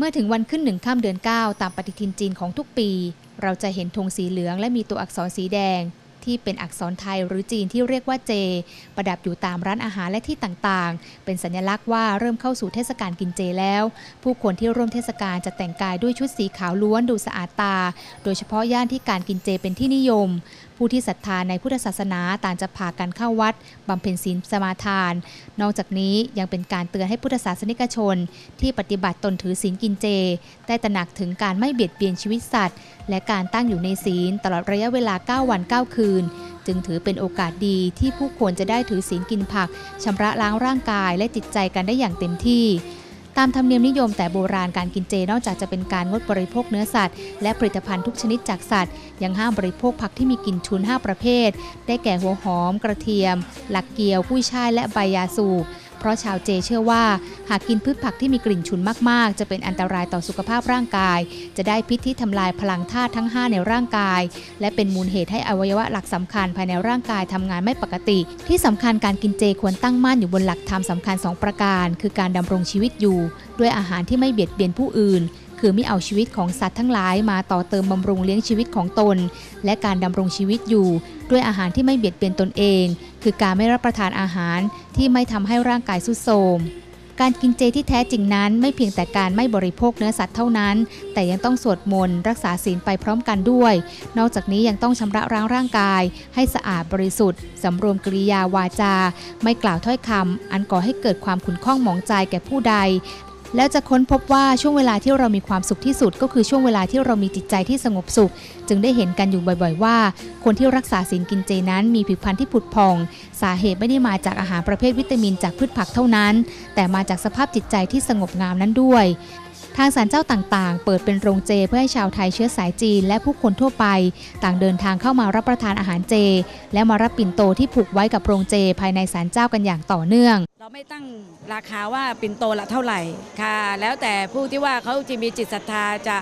เมื่อถึงวันขึ้นหนึ่งข้ามเดือน 9 ตามปฏิทินจีนของทุกปี เราจะเห็นธงสีเหลืองและมีตัวอักษรสีแดง ที่เป็นอักษรไทยหรือจีนที่เรียกว่าเจ ประดับอยู่ตามร้านอาหารและที่ต่างๆ เป็นสัญลักษณ์ว่าเริ่มเข้าสู่เทศกาลกินเจแล้ว ผู้คนที่ร่วมเทศกาลจะแต่งกายด้วยชุดสีขาวล้วนดูสะอาดตา โดยเฉพาะย่านที่การกินเจเป็นที่นิยม ผู้ที่ศรัทธาในพุทธศาสนาต่างจะพากันเข้าวัดบำเพ็ญศีลสมาทาน นอกจากนี้ยังเป็นการเตือนให้พุทธศาสนิกชน ที่ปฏิบัติตนถือศีลกินเจ ได้ตระหนักถึงการไม่เบียดเบียนชีวิตสัตว์ และการตั้งอยู่ในศีลตลอดระยะเวลา 9 วัน 9 คืน จึงถือเป็นโอกาสดีที่ผู้คนจะได้ถือศีลกินผักชำระล้างร่างกายและจิตใจกันได้อย่างเต็มที่ ตามธรรมเนียมนิยมแต่โบราณการกินเจนอกจากจะเป็นการงดบริโภคเนื้อสัตว์ และผลิตภัณฑ์ทุกชนิดจากสัตว์ ยังห้ามบริโภคผักที่มีกลิ่นชุน 5 ประเภท ได้แก่หัวหอม กระเทียม หลักเกียวกุ้ยช่ายและใบยาสูบ เพราะชาวเจเชื่อว่า หากกินพืชผักที่มีกลิ่นฉุนมากๆ จะเป็นอันตรายต่อสุขภาพร่างกาย จะได้พิษที่ทำลายพลังธาตุทั้ง 5 ในร่างกาย และเป็นมูลเหตุให้อวัยวะหลักสำคัญภายในร่างกายทำงานไม่ปกติ ที่สำคัญการกินเจควรตั้งมั่นอยู่บนหลักธรรมสำคัญ 2 ประการ คือการดำรงชีวิตอยู่ ด้วยอาหารที่ไม่เบียดเบียนผู้อื่น คือไม่เอาชีวิตของสัตว์ทั้งหลายมาต่อเติมบำรุงเลี้ยงชีวิตของตน และการดำรงชีวิตอยู่ ด้วยอาหารที่ไม่เบียดเบียนตนเอง คือการไม่รับประทานอาหารที่ไม่ทำให้ร่างกายสุดโทรมการกินเจที่แท้จริงนั้นไม่เพียงแต่การไม่บริโภคเนื้อสัตว์เท่านั้น แต่ยังต้องสวดมนต์รักษาศีลไปพร้อมกันด้วย นอกจากนี้ยังต้องชำระล้างร่างกาย ให้สะอาดบริสุทธิ์สำรวมกริยาวาจา ไม่กล่าวถ้อยคำอันก่อให้เกิดความขุ่นข้องหมองใจแก่ผู้ใด แล้วจะค้นพบว่าช่วงเวลาที่เรามีความสุขที่สุด ก็คือช่วงเวลาที่เรามีจิตใจที่สงบสุข จึงได้เห็นกันอยู่บ่อยๆว่า คนที่รักษาศีลกินเจนั้นมีผิวพรรณที่ผุดพอง สาเหตุไม่ได้มาจากอาหารประเภทวิตามินจากพืชผักเท่านั้น แต่มาจากสภาพจิตใจที่สงบงามนั้นด้วย ทางศาลเจ้าต่างๆ เปิดเป็นโรงเจเพื่อให้ชาวไทยเชื้อสายจีน และผู้คนทั่วไป ต่างเดินทางเข้ามารับประทานอาหารเจ และมารับปิ่นโตที่ผูกไว้กับโรงเจภายในศาลเจ้ากันอย่างต่อเนื่อง เราไม่ตั้งราคาว่าปิ่นโตละเท่าไหร่ค่ะ แล้วแต่ผู้ที่ว่าเขาจะมีจิตศรัทธาจะ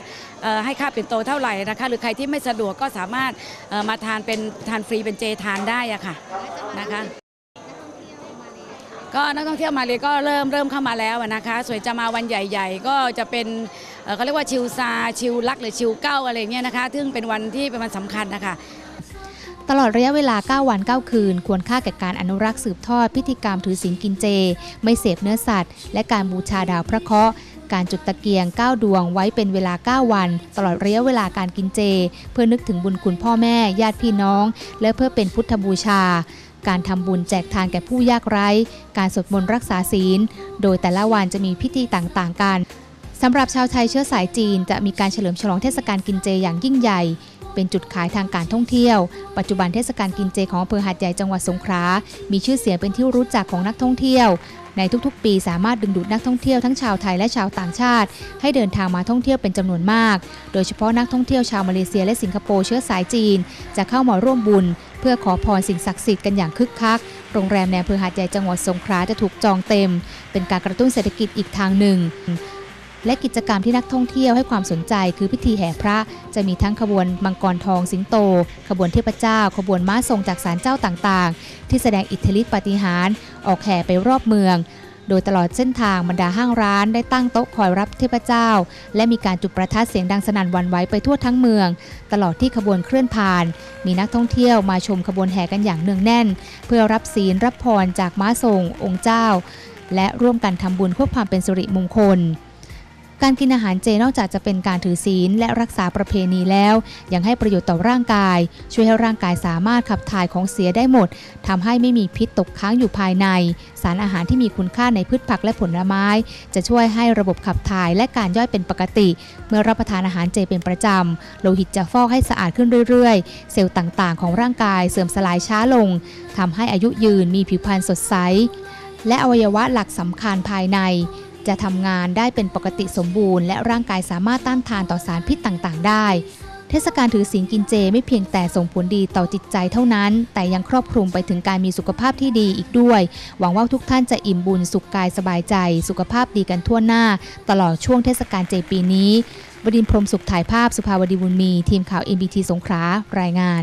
ให้ค่าปิ่นโตเท่าไหร่นะคะหรือใครที่ไม่สะดวกก็สามารถมาทานเป็นทานฟรีเป็นเจทานได้อะค่ะนะคะ ก็นักท่องเที่ยวมาเลยก็เริ่มเริ่มเข้ามาแล้วนะคะส่วนจะมาวันใหญ่ๆ ก็จะเป็นเอ่อเขาเรียกว่าชิวซาชิวลักหรือชิวเก้าอะไรเงี้ยนะคะ ซึ่งเป็นวันที่เป็นวันสำคัญนะคะตลอดระยะเวลา 9 วัน 9 คืน ควรค่าแก่การอนุรักษ์สืบทอดพิธีกรรมถือศีลกินเจ ไม่เสพเนื้อสัตว์ และการบูชาดาวพระเคราะห์การจุดตะเกียง 9 ดวงไว้เป็นเวลา 9 วัน ตลอดระยะเวลาการกินเจ เพื่อนึกถึงบุญคุณพ่อแม่ ญาติพี่น้อง และเพื่อเป็นพุทธบูชา การทำบุญแจกทานแก่ผู้ยากไร้ การสวดมนต์รักษาศีล โดยแต่ละวันจะมีพิธีต่างๆกันำหรับชาวไทยเชื้อสายจีนจะมีการเฉลิมฉลองเทศกาลกินเจอย่างยิ่งใหญ่ เป็นจุดขายทางการท่องเที่ยว ปัจจุบันเทศกาลกินเจของอำเภอหาดใหญ่จังหวัดสงขลา มีชื่อเสียงเป็นที่รู้จักของนักท่องเที่ยว ในทุกๆ ปีสามารถดึงดูดนักท่องเที่ยวทั้งชาวไทยและชาวต่างชาติ ให้เดินทางมาท่องเที่ยวเป็นจำนวนมาก โดยเฉพาะนักท่องเที่ยวชาวมาเลเซียและสิงคโปร์เชื้อสายจีน จะเข้ามาร่วมบุญ เพื่อขอพรสิ่งศักดิ์สิทธิ์กันอย่างคึกคักโรงแรมในอำเภอหาดใหญ่จังหวัดสงขลาจะถูกจองเต็ม เป็นการกระตุ้นเศรษฐกิจอีกทางหนึ่ง และกิจกรรมที่นักท่องเที่ยวให้ความสนใจ คือพิธีแห่พระจะมีทั้งขบวนมังกรทองสิงโต ขบวนเทพเจ้า ขบวนม้าทรงจากศาลเจ้าต่างๆ ที่แสดงอิทธิฤทธิปาฏิหาริย์ออกแห่ไปรอบเมือง โดยตลอดเส้นทางบรรดาห้างร้านได้ตั้งโต๊ะคอยรับเทพเจ้า และมีการจุดประทัดเสียงดังสนั่นวันไหวไปทั่วทั้งเมือง ตลอดที่ขบวนเคลื่อนผ่าน มีนักท่องเที่ยวมาชมขบวนแห่กันอย่างเนืองแน่น เพื่อรับศีลรับพรจากม้าทรงองค์เจ้า และร่วมกันทำบุญเพื่อความเป็นสิริมงคล การกินอาหารเจนอกจากจะเป็นการถือศีลและรักษาประเพณีแล้ว ยังให้ประโยชน์ต่อร่างกาย ช่วยให้ร่างกายสามารถขับถ่ายของเสียได้หมดทำให้ไม่มีพิษตกค้างอยู่ภายใน สารอาหารที่มีคุณค่าในพืชผักและผลไม้ จะช่วยให้ระบบขับถ่ายและการย่อยเป็นปกติ เมื่อรับประทานอาหารเจเป็นประจำโลหิตจะฟอกให้สะอาดขึ้นเรื่อยๆ เซลล์ต่างๆ ของร่างกายเสื่อมสลายช้าลงทำให้อายุยืนมีผิวพรรณสดใสและอวัยวะหลักสำคัญภายใน จะทำงานได้เป็นปกติสมบูรณ์ และร่างกายสามารถต้านทานต่อสารพิษต่างๆ ได้ เทศกาลถือศีลกินเจไม่เพียงแต่ส่งผลดีต่อจิตใจเท่านั้น แต่ยังครอบคลุมไปถึงการมีสุขภาพที่ดีอีกด้วย หวังว่าทุกท่านจะอิ่มบุญสุขกายสบายใจ สุขภาพดีกันทั่วหน้า ตลอดช่วงเทศกาลเจปีนี้บดินทรพรมสุขถ่ายภาพสุภาวดีบุญมี ทีมข่าว MBT สงขลารายงาน